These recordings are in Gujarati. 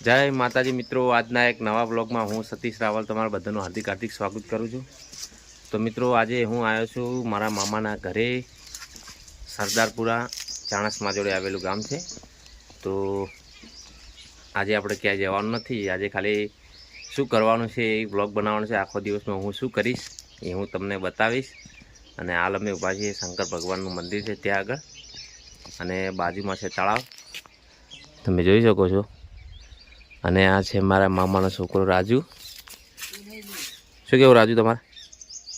જય માતાજી મિત્રો, આજના એક નવા બ્લોગમાં હું સતીશ રાવલ તમારા બધાનું હાર્દિક હાર્દિક સ્વાગત કરું છું. તો મિત્રો, આજે હું આવ્યો છું મારા મામાના ઘરે, સરદારપુરા ચાણસમાં જોડે આવેલું ગામ છે. તો આજે આપણે ક્યાંય જવાનું નથી. આજે ખાલી શું કરવાનું છે એ બ્લોગ બનાવવાનો છે. આખો દિવસમાં હું શું કરીશ એ હું તમને બતાવીશ. અને હાલ અમે ઊભા છીએ શંકર ભગવાનનું મંદિર છે ત્યાં આગળ. અને બાજુમાં છે તળાવ. તમે જોઈ શકો છો. અને આ છે મારા મામાનો છોકરો રાજુ. શું કેવું રાજુ તમારે?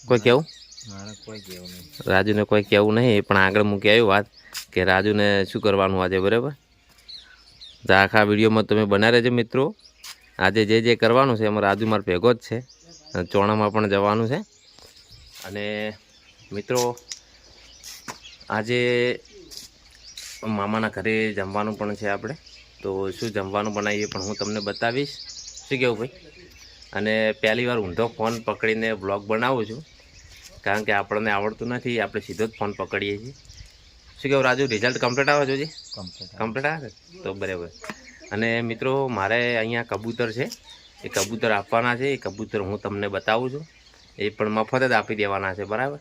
કોઈ કેવું? મારે કોઈ કેવું નહીં. રાજુને કોઈ કહેવું નહીં પણ આગળ મૂકી આવ્યું વાત કે રાજુને શું કરવાનું આજે બરાબર? તો આખા વિડીયોમાં તમે બનાવી રહેજો મિત્રો. આજે જે જે કરવાનું છે એમાં રાજુ મારો ભેગો જ છે. ચોણામાં પણ જવાનું છે. અને મિત્રો આજે મામાના ઘરે જમવાનું પણ છે આપણે. તો શું જમવાનું બનાવીએ પણ હું તમને બતાવીશ. શું કેવું ભાઈ? અને પહેલી વાર ઊંધો ફોન પકડીને બ્લોગ બનાવું છું. કારણ કે આપણને આવડતું નથી આપણે સીધો જ ફોન પકડીએ છીએ. શું કેવું રાજુ રિઝલ્ટ કમ્પ્લીટ આવે જોજી કમ્પ્લીટ આવે? તો બરાબર. અને મિત્રો મારે અહીંયા કબૂતર છે. એ કબૂતર આપવાના છે. એ કબૂતર હું તમને બતાવું છું. એ પણ મફત જ આપી દેવાના છે બરાબર?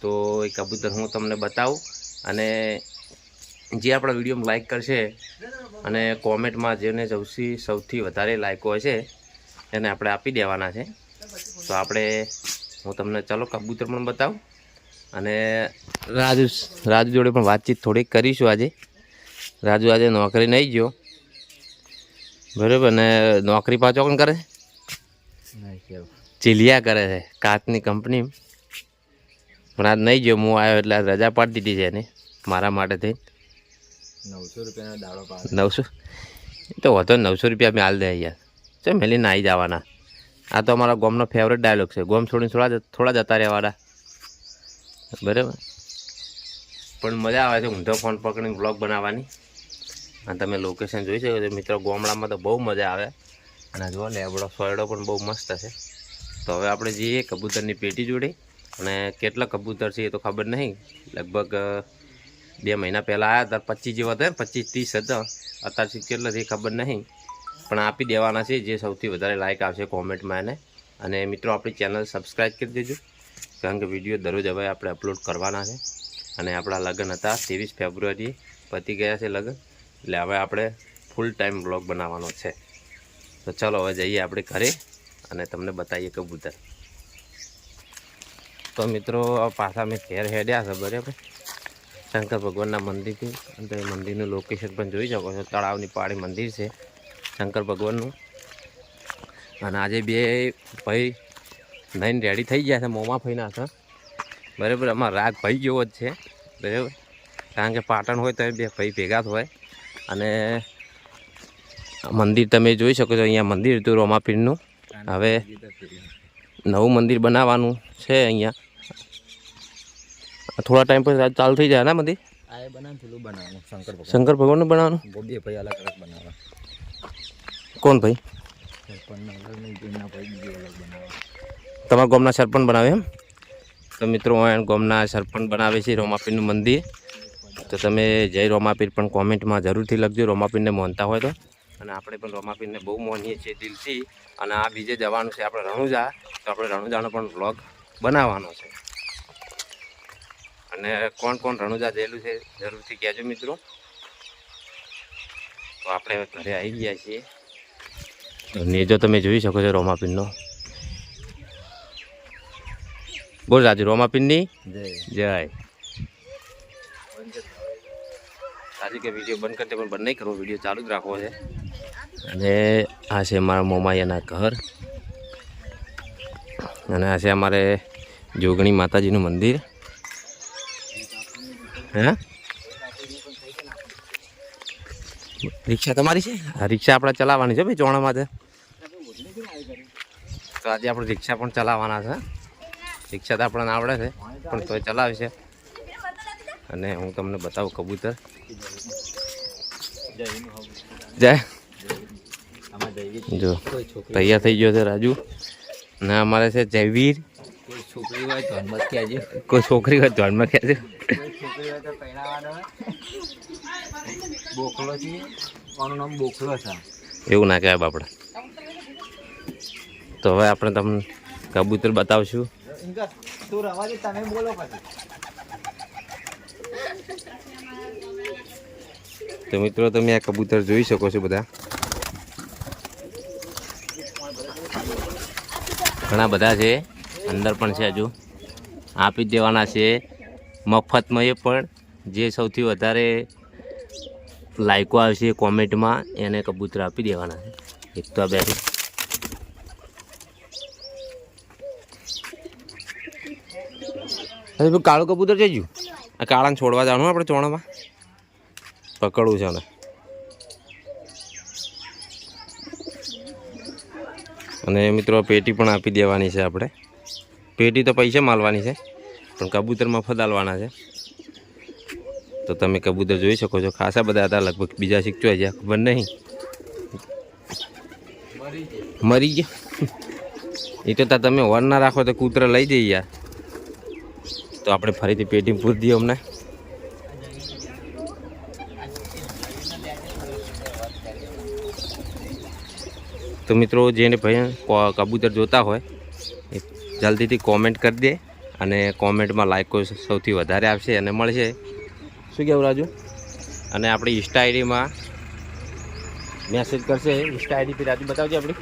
તો એ કબૂતર હું તમને બતાવું. અને જે આપણા વિડીયોમાં લાઇક કરશે અને કોમેન્ટમાં જેને સૌથી સૌથી વધારે લાઇકો હશે એને આપણે આપી દેવાના છે. તો આપણે હું તમને ચલો કબૂતર પણ બતાવું અને રાજુ રાજુ જોડે પણ વાતચીત થોડીક કરીશું આજે. રાજુ આજે નોકરી નહીં ગયો. બરાબર ને નોકરી પાછો કોણ કરે? ચીલિયા કરે છે કાચની કંપની પણ આજ નહીં ગયો હું આવ્યો એટલે રજા પાડી દીધી છે એને મારા માટે થઈ નવસો રૂપિયાનો દાડો પાડે. નવસો? તો વધો નવસો રૂપિયા મેં હાલ દે યાર ચાલ મેલી નાઈ જવાના. આ તો અમારા ગોમનો ફેવરેટ ડાયલોગ છે. ગોમ છોડીને થોડા થોડા જતા રહેવાના બરાબર? પણ મજા આવે છે ઊંધો ફોન પકડીને બ્લોગ બનાવવાની. અને તમે લોકેશન જોઈ શકો છો. મિત્રો, ગોમડામાં તો બહુ મજા આવે. અને જો લેબડો સોયડો પણ બહુ મસ્ત છે. તો હવે આપણે જઈએ કબૂતરની પેટી જોડે. અને કેટલા કબૂતર છે એ તો ખબર નહીં. લગભગ બે મહિના પહેલાં આવ્યા હતા, પચીસ જેવા હતા, પચીસ ત્રીસ હતા. અત્યારથી કેટલા એ ખબર નહીં. પણ આપી દેવાના છે, જે સૌથી વધારે લાઇક આવશે કોમેન્ટમાં એને. અને મિત્રો, આપણી ચેનલ સબસ્ક્રાઈબ કરી દેજો, કારણ કે વીડિયો દરરોજ હવે આપણે અપલોડ કરવાના છે. અને આપણા લગ્ન હતા, ત્રેવીસ ફેબ્રુઆરી પતી ગયા છે લગ્ન. એટલે હવે આપણે ફૂલ ટાઈમ બ્લોગ બનાવવાનો છે. તો ચાલો, હવે જઈએ આપણે ઘરે અને તમને બતાવીએ કબૂતર. તો મિત્રો, પાછા મેં ઘેર હેડ્યા છે, બરાબર. શંકર ભગવાનના મંદિરથી અને તમે મંદિરનું લોકેશન પણ જોઈ શકો છો. તળાવની પાળી મંદિર છે શંકર ભગવાનનું. અને આજે બે ભાઈ નહીં રેડી થઈ ગયા છે મોમાં ફઈના હતા બરાબર અમારો રાગ ભાઈ જેવો જ છે. બરાબર? કારણ કે પાટણ હોય તો બે ભાઈ ભેગા હોય. અને મંદિર તમે જોઈ શકો છો અહીંયા મંદિર હતું રોમાપીરનું. હવે નવું મંદિર બનાવવાનું છે અહીંયા. થોડા ટાઈમ પછી ચાલુ થઈ જાય ને મંદિર આ બનાવ પેલું બનાવવાનું શંકર ભગવાન. શંકર ભગવાનનું બનાવવાનું? બહુ ભાઈ અલગ અલગ બનાવવા કોણ ભાઈ? તમારા ગોમના સરપંચ બનાવે એમ? તો મિત્રો ગામના સરપંચ બનાવે છે રોમાપીરનું મંદિર. તો તમે જય રોમાપીર પણ કોમેન્ટમાં જરૂરથી લખજો રોમાપીરને માનતા હોય તો. અને આપણે પણ રોમાપીરને બહુ માનીએ છીએ દિલથી. અને આ બીજે જવાનું છે આપણે રણુજા. તો આપણે રણુજાનો પણ બ્લોગ બનાવવાનો છે. અને કોણ કોણ રણુજા જયેલું છે જરૂરથી કહેજો મિત્રો. તો આપણે ઘરે આવી ગયા છીએ. તો નેજો તમે જોઈ શકો છો રોમાપીરનો બોલ રાજુ રોમાપીરની જય. જય. આજે કે વીડિયો બંધ કરતે પણ બંધ નહીં કરવો વીડિયો ચાલુ જ રાખવો છે. અને આ છે મારા મોમાયાના ઘર. અને આ છે અમારે જોગણી માતાજીનું મંદિર. હે? રિક્ષા તમારી છે? રિક્ષા આપણે ચલાવવાની છે ભાઈ ચોણામાં છે તો આજે આપણે રિક્ષા પણ ચલાવવાના છે. રિક્ષા તો આપણને આવડે છે, પણ તોય ચલાવે છે. અને હું તમને બતાવું કબૂતર. જય. જો, તૈયાર થઈ ગયો છે રાજુ. અને અમારે છે જયવીર. કોઈ છોકરી હોય તો મત કહેજો. કોઈ છોકરી હોય ધ્યાનમાં કહેજો. છોકરી હોય તો પહેરાવાનો. બોખલો છે. કોનું નામ બોખલો છે. એવું ના કહેવાય બાપડા. તો હવે આપણે તમને કબૂતર બતાવશું. તું રવા દે તમે બોલો પછી. તો મિત્રો તમે આ કબૂતર જોઈ શકો છો બધા. ઘણા બધા છે. અંદર પણ છે હજુ. આપી દેવાના છે. મફતમાં એ પણ જે સૌથી વધારે લાઇકો આવશે કોમેન્ટમાં એને કબૂતર આપી દેવાના છે. એક તો આ બેઠું કાળું કબૂતર છે જુ આ કાળાને છોડવા જવાનું આપણે ચોણામાં? પકડવું છે અને મિત્રો પેટી પણ આપી દેવાની છે આપણે. પેટી તો પૈસા માલવાની છે, પણ કબૂતરમાં ફદાલવાના છે. તો તમે કબૂતર જોઈ શકો છો, ખાસા બધા હતા, લગભગ બીજા શીખવા જ્યાં ખબર નહીં. મરી ગયા. એ તો તમે વર ના રાખો તો કૂતરા લઈ જઈએ યાર. તો આપણે ફરીથી પેટી પૂરી દઈએ અમને. તો મિત્રો, જેને ભાઈ કબૂતર જોતા હોય જલ્દીથી કોમેન્ટ કરી દે અને કોમેન્ટમાં લાઈકો સૌથી વધારે આવશે અને મળશે. શું કહેવું રાજુ? અને આપણી ઇન્સ્ટા આઈડીમાં મેસેજ કરશે. ઇન્સ્ટા આઈડી પર રાજુ બતાવજે આપણી.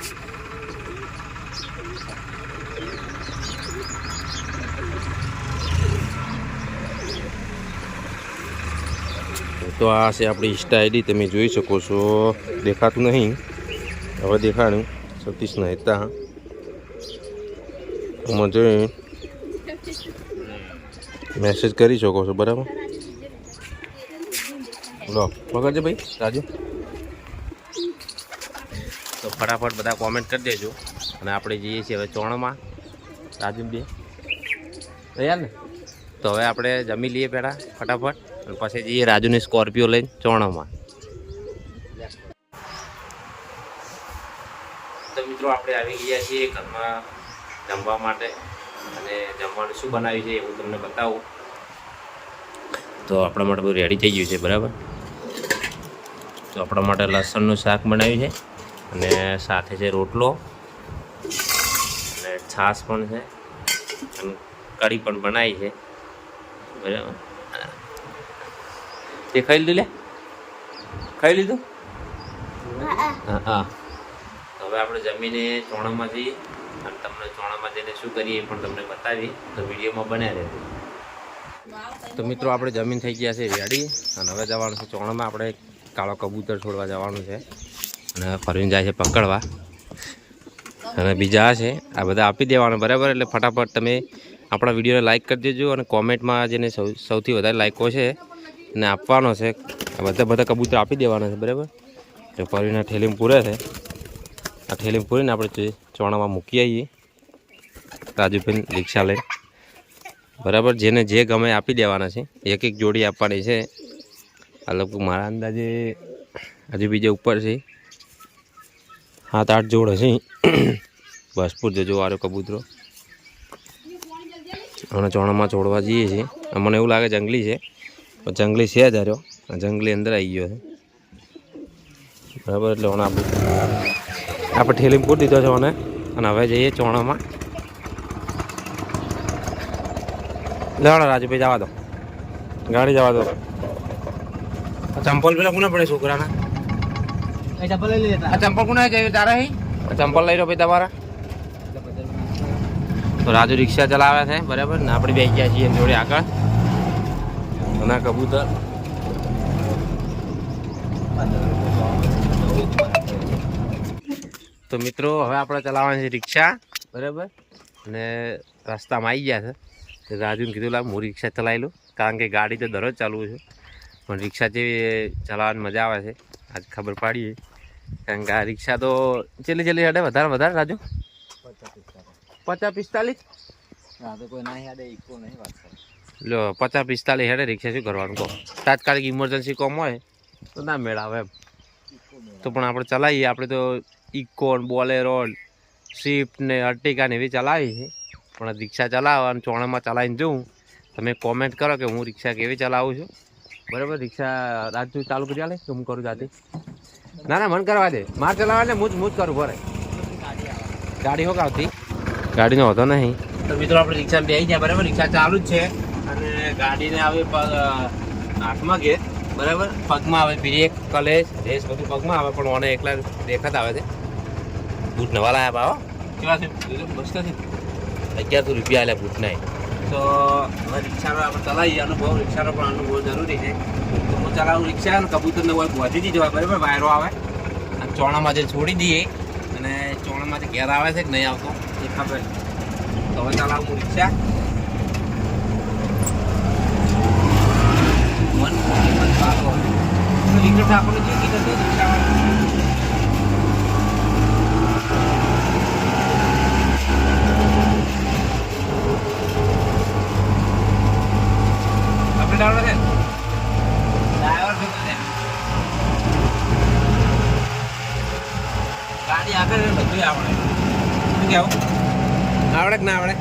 તો આ છે આપણી ઇન્સ્ટા આઈડી તમે જોઈ શકો છો. દેખાતું નહીં. હવે દેખાડ્યું સતીશ મહેતા આમાં જોઈ મેસેજ કરી શકો છો, બરાબર? લો પકડજો ભાઈ, રાજુ. તો ફટાફટ બધા કોમેન્ટ કરી દેજો. અને આપણે જઈએ છીએ હવે ચોણમાં. રાજુ બે. તૈયાર ને? તો હવે આપણે જમી લઈએ પહેલાં, ફટાફટ. અને પછી જઈએ રાજુની સ્કોર્પિયો લઈને ચોણમાં. તો મિત્રો, આપણે આવી ગયા છીએ ઘરમાં. જમવા માટે અને જમવાનું શું બનાવ્યું છે એ હું તમને બતાવું. તો આપણા માટે બધું રેડી થઈ ગયું છે બરાબર? તો આપણા માટે લસણનું શાક બનાવ્યું છે અને સાથે છે રોટલો અને છાશ પણ છે અને કઢી પણ બનાવી છે બરાબર? તે ખાઈ લીધું લે? ખાઈ લીધું? હા હા. હવે આપણે જમીને ચોણામાં ચોણામાં જઈને શું કરીએ એ પણ તમને બતાવી. તો વિડીયોમાં બન્યા રહે તો મિત્રો, આપણે જમીન થઈ ગયા છે રેડી. અને હવે જવાનું છે ચોણામાં. આપણે કાળો કબૂતર છોડવા જવાનું છે. અને ફરીને જાય છે પકડવા. અને બીજા છે, આ બધા આપી દેવાના, બરાબર? એટલે ફટાફટ તમે આપણા વિડીયોને લાઇક કરી દેજો અને કોમેન્ટમાં જેને સૌથી વધારે લાઇકો છે, એને આપવાનો છે. આ બધા બધા કબૂતર આપી દેવાના છે, બરાબર? તો ફરીને ઠેલીમ પૂરે છે. આ ઠેલીમ પૂરીને આપણે ચોણામાં મૂકી આવીએ. રાજુભાઈ રિક્ષા લઈને બરાબર, જેને જે ગમે આપી દેવાના છે. એક એક જોડી આપવાની છે. આ લોકો મારા અંદાજે હજુ બીજે ઉપર છે. સાત આઠ જોડ હશે. બસપુર જજો, વારો કબૂતરો. હમણાં ચોણામાં છોડવા જઈએ છીએ. મને એવું લાગે જંગલી છે. પણ જંગલી છે જ હાર્યો જંગલી અંદર આવી ગયો છે. બરાબર, એટલે હમણાં આપણે ઠેલીમાં પૂરી દીધો છે અને હવે જઈએ ચોણામાં. લેવાડો રાજુભાઈ, જવા દો. ગાડી જવા દો. ચંપલ પેલા કોને પડે છોકરાના? ચંપલ લઈ ચંપલ કોને જાય તારા હી? ચંપલ લઈ લો ભાઈ તમારા. તો રાજુ રિક્ષા ચલાવે છે, બરાબર? ને આપણે બે ગયા છીએ જોડે આગળ. અને કબૂતર. તો મિત્રો, હવે આપણે ચલાવવાની છે રિક્ષા, બરાબર? અને રસ્તામાં આવી ગયા છે. રાજુને કીધું લાવ હું રિક્ષા ચલાવી લઉં. કારણ કે ગાડી તો દરરોજ ચાલવું છે. પણ રિક્ષા જેવી ચલાવવાની મજા આવે છે. આજ ખબર પાડીએ કારણ કે આ રિક્ષા તો ચેલી ચેલી હેડે વધારે વધારે રાજુ. પચાસ પિસ્તાલીસ? લો પચાસ પિસ્તાલીસ હેડે રિક્ષા શું કરવાનું કહો? તાત્કાલિક ઇમરજન્સી કોમ હોય તો ના મેળાવે એમ. તો પણ આપણે ચલાવીએ. આપણે તો ઇકોન બોલેરો સ્વિફ્ટ ને અર્ટિકા ને એવી ચલાવી છે પણ રિક્ષા ચલાવવા અને ચોણામાં ચલાવીને જોઉં. તમે કોમેન્ટ કરો કે હું રિક્ષા કેવી ચલાવું છું. બરાબર રિક્ષા રાજુ ચાલુ કરી આલે કે હું કરું જાતે? ના ના મન કરવા દે. માર ચલાવવા ને હું જ હું જ કરું ભરે ગાડી હોક આવતી? ગાડીનો હોતો નહીં. તો મિત્રો આપણે રિક્ષા બેસી ગયા બરાબર? રિક્ષા ચાલુ જ છે. અને ગાડીને આવે હાથમાં ઘેર બરાબર? પગમાં આવે બ્રેક કલેશ રેસ બધું પગમાં આવે પણ ઓને એકલા દેખાત આવે છે. બૂટ નવા લાયા બાવા કેવા છે? મસ્ત છે. અગિયારસો રૂપિયા આલ્યા બૂટ તો હવે રિક્ષાનો આપણે ચલાવીએ, અનુભવ, રિક્ષાનો પણ અનુભવ જરૂરી છે. તો હું ચલાવું રિક્ષા અને કબૂતરને હોય પહોંચી હોય બરાબર વાયરો આવે. અને ચોણામાં જે છોડી દઈએ, અને ચોણામાં જે ઘેર આવે છે કે નહીં આવતો, એ ખબર તો હવે ચલાવું હું રિક્ષા. મન મન રિક્ષા આપણને? જે કીધું રિક્ષાવાળા ડ્રાઈવર છે. ડ્રાઈવર શું છે. ગાડી આગળ બધું આવડે. શું કહેવું આવડે કે ના આવડે?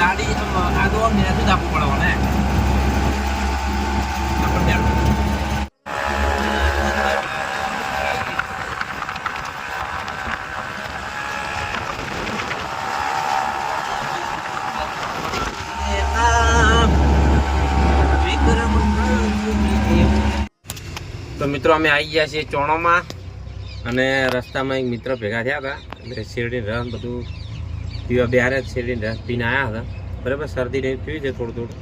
ગાડી આગળ આમ નેતું જ આપવું પડે ને આપણે બેઠું. તો મિત્રો અમે આવી ગયા છીએ ચોણોમાં અને રસ્તામાં એક મિત્ર ભેગા થયા હતા. એટલે શેરડી રસ બધું પીવા બિહારે શેરડી રસ પીને આવ્યા હતા. બરાબર શરદી ને પીવી છે થોડું થોડું.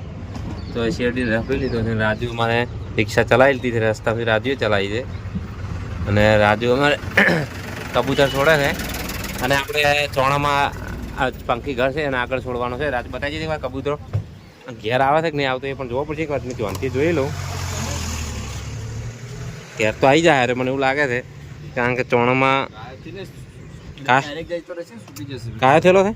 તો શેરડી રસ પી લીધો અને રાજુ મારે રિક્ષા ચલાવી લીધી છે. પછી રાજુએ ચલાવી છે. અને રાજુ અમારે કબૂતર છોડે છે. અને આપણે ચોણામાં પંખી ઘર છે અને આગળ છોડવાનો છે. રાજ બતાવી દીધી કબૂતરો. ઘેર આવે છે કે નહીં આવતો એ પણ જોવો પડશે. એક વાત મેં ધ્યાનથી જોઈ લઉં ઘેર તો આવી જાય અરે મને એવું લાગે છે. કારણ કે ચોણામાં કાયો થયેલો છે?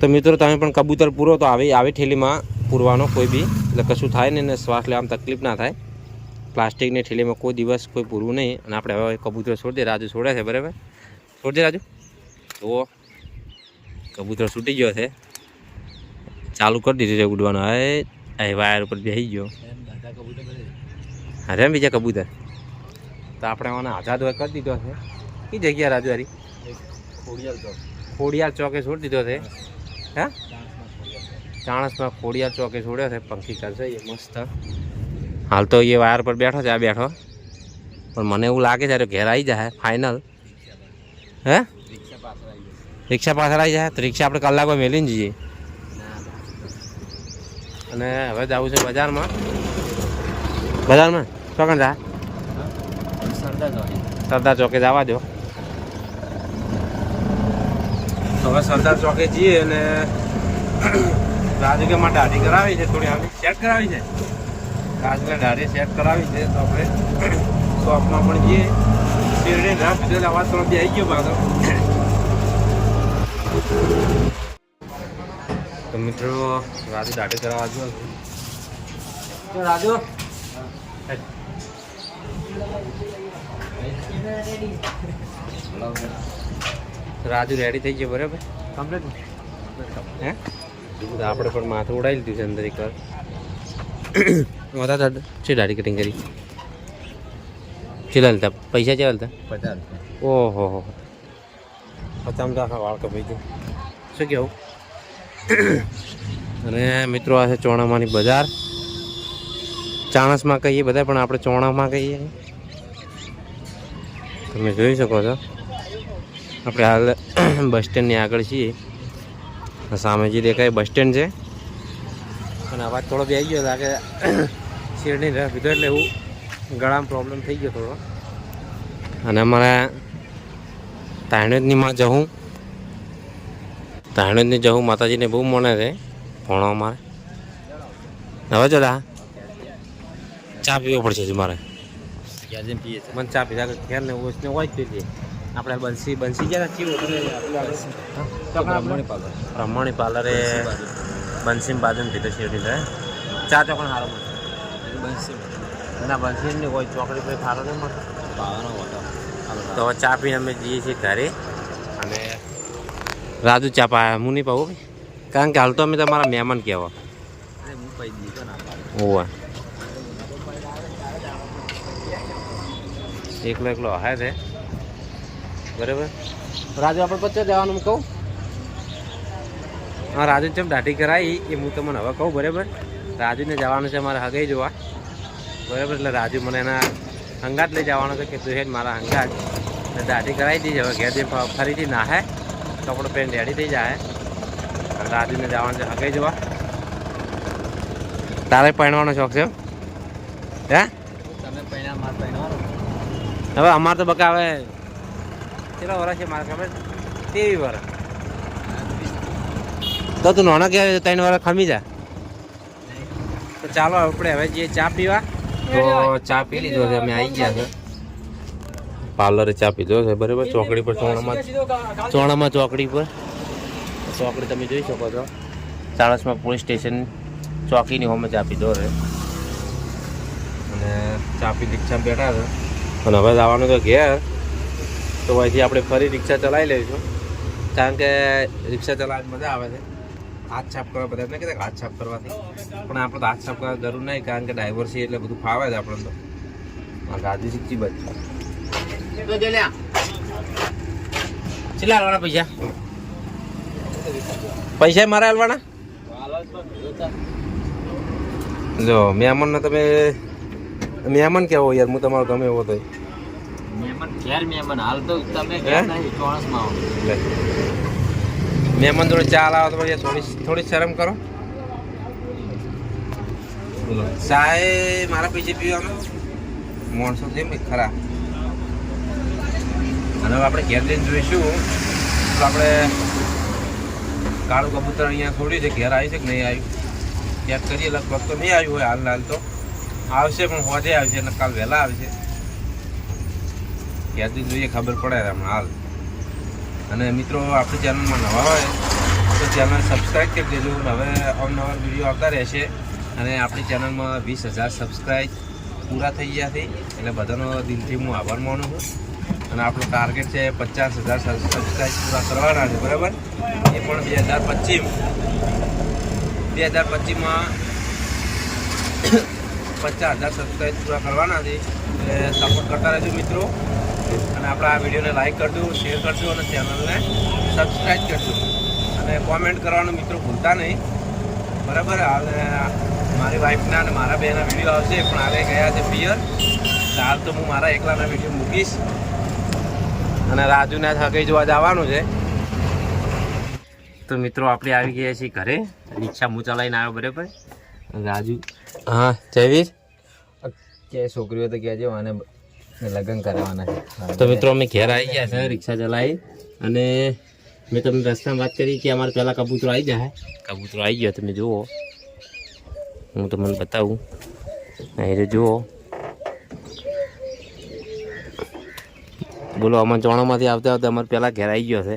તો મિત્રો તમે પણ કબૂતર પૂરો તો આવી આવી ઠેલીમાં પૂરવાનો કોઈ બી એટલે કશું થાય નહીં ને શ્વાસ લેવામાં તકલીફ ના થાય. પ્લાસ્ટિકની ઠેલીમાં કોઈ દિવસ કોઈ પૂરવું નહીં અને આપણે હવે કબૂતર છોડી દે રાજુ છોડે છે બરાબર? છોડ દે રાજુ. જુઓ કબૂતર છૂટી ગયો છે. ચાલુ કરી દીધું છે ઉડવાનું. હવે વાયર ઉપર બેસી ગયો. અરે બીજા કબૂતર? તો આપણે મને આઝાદ હોય કરી દીધો છે. કઈ જગ્યા રાજુ હારી ખોડિયાર ચોકે. છોડી દીધો છે. હે. ચાણસમાં ખોડિયાર ચોકે. છોડ્યો છે. પંખી કરશે એ મસ્ત. હાલ તો એ વાયર પર બેઠો છે આ બેઠો. પણ મને એવું લાગે છે ઘેર આવી જાય ફાઇનલ હે? રિક્ષા પાછળ આવી જાય? તો રિક્ષા આપણે કલાકો મેલીને જઈએ. અને હવે જવું છે બજારમાં. બજારમાં? ચોકણ જા સરદાર ચોકે જવા દો. હવે સરદાર ચોકે જઈએ અને રાજુ કે માં દાઢી કરાવી છે થોડી આવી સેટ કરાવી છે. રાજુને દાઢી સેટ કરાવી છે તો આપણે શોપમાં પણ જઈએ. શેરડી ના પીધેલા અવાજ થોડો બી આવી ગયો પાછો. તો મિત્રો રાજુ દાઢી કરાવવા જો રાજુ રાજુ રેડી થઈ ગયો બરાબર? કમ્પ્લીટ હે? આપણે પણ માથું ઉડાવી લીધું છે અંદર એક વાર. વધારે છે દાઢી કટિંગ કરી? ચેલા લીધા પૈસા ચેલા લીધા ઓહો હો પચાસ આખા વાળ કપાઈ ગયું. શું કહેવું અને મિત્રો આ છે ચોણામાની બજાર. ચાણસમાં કહીએ, બધા પણ આપણે ચોણામાં કહીએ. તમે જોઈ શકો છો. આપણે હાલ બસ સ્ટેન્ડની આગળ છીએ. સામે જે દેખાય બસ સ્ટેન્ડ છે. અને અવાજ થોડો બે ગયો, લાગે શેરની રસ લેવું એવું ગળામાં પ્રોબ્લેમ થઈ ગયો થોડો. અને અમારા તાણેજનીમાં જવું તાણેજની જવું માતાજીને બહુ મને છે ભણો અમારે હવે દા ચા પીવો પડશે હજુ મારે. મને ચા પીધા કે ખેર ને ઓછને હોય જ આપણે બંસી બંસી ગયા પાર્લર. રમણી પાર્લરે બંસી બાજુ. પીધો શેરડી રહે ચા ચોકણ સારો મળે. ના બંસી ને કોઈ ચોકડી પર સારો નહીં મળતો. તો હવે ચા પીને અમે જઈએ છીએ ઘરે. અને રાજુ ચા પાયા હું નહીં પાવું કારણ કે હાલ તો અમે તમારા મહેમાન કહેવા. ઓવા એકલો એકલો હે છે. બરાબર? રાજુ આપણે પચાસ જવાનું હું કહું? હા રાજુ ચમ દાઢી કરાવી એ હું તમને હવે કહું બરાબર? રાજુને જવાનું છે મારે હગાઈ જોવા. બરાબર એટલે રાજુ મને એના હંગાત લઈ જવાનો છે કે તું છે મારા હંગાત. એટલે દાઢી કરાવી દીધી હવે ઘેર ફરીથી નાહે. કપડો પેન રેડી થઈ જાય રાજુને જવાનું છે હગાઈ જોવા. તારે પહેરવાનો શોખ છે? હે તમે પૈણા માર પૈણારો હવે અમારે તો બકા હવે કેટલા વર્ષ છે મારે ખબર? તેવી વર્ષ. તો તું નાના કે ત્રણ વર્ષ ખમી જા. તો ચાલો આપણે હવે જે ચા પીવા. તો ચા પી લીધો છે, અમે આવી ગયા છે. પાર્લરે ચા પીધો છે, બરાબર? ચોકડી પર, ચોણામાં ચોણામાં ચોકડી પર. ચોકડી તમે જોઈ શકો છો. ચાળસમાં પોલીસ સ્ટેશન ચોકીની હોમે ચા પીધો છે. અને ચા પી દીક્ષા બેઠા છે. અને હવે જવાનું તો ઘેર તો અહીંથી આપણે ફરી રિક્ષા ચલાવી લઈશું. કારણ કે રિક્ષા ચલાવવાની મજા આવે છે. હાથ છાપ કરવા બધા ને કહેતા કે હાથ છાપ કરવાથી. પણ આપણે તો હાથ છાપ કરવા જરૂર નહીં કારણ કે ડ્રાઈવર છે એટલે બધું ફાવે છે આપણને તો. આ ગાડી શીખી કેટલા હાલવાના પૈસા? પૈસા મારા હલવાના? જો મહેમાનને તમે મહેમાન કેવો યાર? હું તમારો ગમે એવો તો મહેમાન જોડે ચા લાવો તો થોડી થોડી શરમ કરો. ચાય મારા પૈસે પીવાનો? માણસો છે ખરા. અને હવે આપણે ઘેર લઈને જોઈશું. તો આપણે કાળું કબૂતર અહીંયા છોડ્યું છે. ઘેર આવી છે કે નહીં આવ્યું? ચેક કરીએ. લગભગ તો નહીં આવ્યું હોય હાલ હાલ તો. આવશે, પણ હોજે આવશે, અને કાલ વહેલા આવશે. ઘેર જોઈએ, ખબર પડે આમ હાલ. અને મિત્રો, આપણી ચેનલમાં નવા હોય, તો ચેનલ સબસ્ક્રાઈબ કરી દેજો. હવે અવનવા વીડિયો આવતા રહેશે. અને આપણી ચેનલમાં વીસ હજાર સબસ્ક્રાઈબ પૂરા થઈ ગયા છે. એટલે બધાનો દિલથી હું આભાર માનું છું. અને આપણો ટાર્ગેટ છે પચાસ હજાર સબસ્ક્રાઈબ પૂરા કરવાના છે, બરાબર? એ પણ બે હજાર પચીસ. બે હજાર પચીસમાં પચાસ હજાર સબસ્ક્રાઈબ પૂરા કરવાના છે એટલે સપોર્ટ કરતા રહેજો મિત્રો. અને આપણા આ વિડીયોને લાઇક કરજો શેર કરજો અને ચેનલને સબસ્ક્રાઈબ કરજો. અને કોમેન્ટ કરવાનું મિત્રો ભૂલતા નહીં. બરાબર? હાલ મારી વાઈફના અને મારા બેના વીડિયો આવશે, પણ આવે ગયા છે પિયર. હાલ તો હું મારા એકલાના વીડિયો મૂકીશ. અને રાજુના થકી જોવા જવાનું છે. તો મિત્રો, આપણે આવી ગયા છીએ ઘરે. રિક્ષા હું ચલાવીને આવ્યો, બરાબર? રાજુ હા જયવીર કે છોકરીઓ તો કહેજો અને લગ્ન કરવાના છે. તો મિત્રો અમે ઘેર આવી ગયા છે. રિક્ષા ચલાવી અને મેં તમને રસ્તામાં વાત કરી કે અમારે પહેલાં કબૂતરો આવી જાય કબૂતરો આવી ગયો તમે જુઓ. હું તમને બતાવું. અહીં જુઓ. બોલો અમારે ચોણામાંથી આવતા આવતા અમારે પહેલાં ઘેર આવી ગયો છે.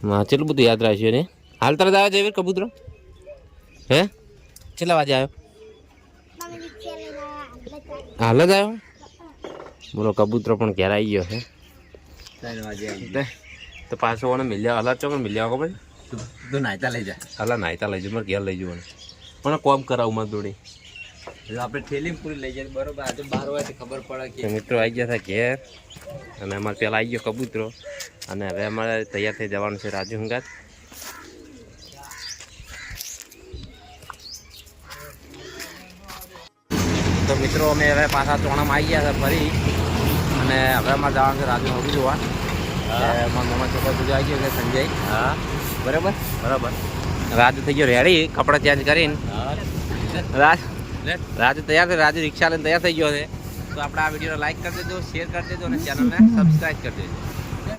હા કેટલું બધું યાદ રાખ્યું ને હાલ તરત આવે છે કબૂતરો? હે? કેટલા વાગે આવ્યો? હાલ જ આવ્યો? બોલો કબૂતરો પણ ઘેર આવી ગયો છે. તો પાછો મને મિલ્યા હલા ચોકન મિલ્યા ખબર? તું તું નાયતા લઈ જા. હલા નાયતા લઈ જજો મારે ઘેર લઈ જવાનું. પણ કોમ કરાવું મારે જોડે. આપણે ઠેલી પૂરી લઈ જાય બરોબર? આજે બાર હોય તો ખબર પડે કે મિત્રો આવી ગયા હતા ઘેર અને અમારે પહેલાં આવી ગયો કબૂતરો. અને હવે અમારે તૈયાર થઈ જવાનું છે રાજુ હંગાત તો મિત્રો અમે હવે પાછા ચોણામાં આવી ગયા છે ફરી. અને હવે અમારે જવાનું છે રાજુ હોવી જોવા. મારા મામા છોકરો આવી ગયો છે સંજય. હા. બરાબર? બરાબર. રાજુ થઈ ગયો રેડી કપડાં ચેન્જ કરીને. રાજ રાજુ તૈયાર છે. રાજુ રિક્ષા લઈને તૈયાર થઈ ગયો છે. તો આપણે આ વિડીયોને લાઈક કરી દેજો શેર કરી દેજો અને ચેનલને સબસ્ક્રાઈબ કરી દેજો.